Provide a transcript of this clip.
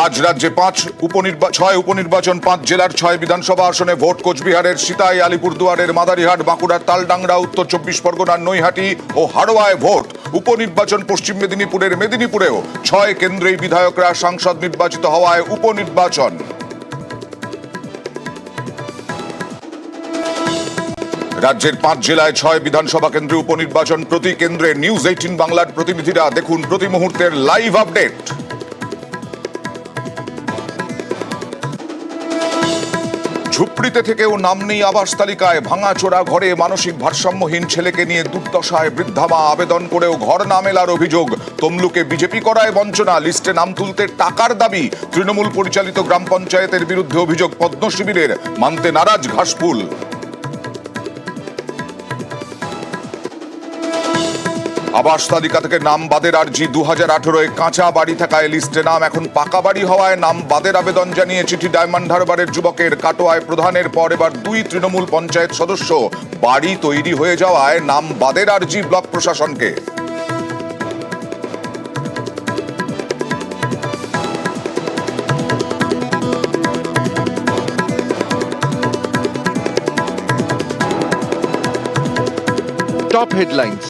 আজ রাজ্যে পাঁচ উপনির্বা, ছয় উপনির্বাচন, পাঁচ জেলার ছয় বিধানসভা আসনে ভোট কোচবিহারের সিতাই, আলিপুরদুয়ারের মাদারিহাট, বাঁকুড়ার তালডাংরা, উত্তর চব্বিশ পরগনার নৈহাটি ও হাড়োয়ায় ভোট। উপনির্বাচন পশ্চিম মেদিনীপুরের মেদিনীপুরেও ছয় কেন্দ্রেই বিধায়করা সাংসদ নির্বাচিত হওয়ায় উপনির্বাচন। রাজ্যের পাঁচ জেলায় ছয় বিধানসভা কেন্দ্রে উপনির্বাচন। প্রতি কেন্দ্রে নিউজ এইটিন বাংলার প্রতিনিধিরা দেখুন প্রতি মুহূর্তের লাইভ আপডেট। ঝুপড়িতে থেকেও নাম নেই আবাস তালিকায়, ভাঙাচোরা ঘরে মানসিক ভারসাম্যহীন ছেলেকে নিয়ে দুর্দশায় বৃদ্ধা মা আবেদন করেও ঘর না মেলার অভিযোগ। তমলুকে বিজেপি করায় বঞ্চনা, লিস্টে নাম তুলতে টাকার দাবি। তৃণমূল পরিচালিত গ্রাম পঞ্চায়েতের বিরুদ্ধে অভিযোগ পদ্ম শিবিরের মানতে নারাজ ঘাসফুল। আবাস তালিকা থেকে নাম বাদের আর্জি দু হাজার আঠেরোয় কাঁচা বাড়ি থাকায় লিস্টে নাম এখন পাকা বাড়ি হওয়ায় নাম বাদের আবেদন জানিয়ে চিঠি ডায়মন্ড হারবারের যুবকের কাটোয়ায় প্রধানের পর এবার দুই তৃণমূল পঞ্চায়েত সদস্য বাড়ি তৈরি হয়ে যাওয়ায় নাম বাদের আর্জি ব্লক প্রশাসনকে top headlines.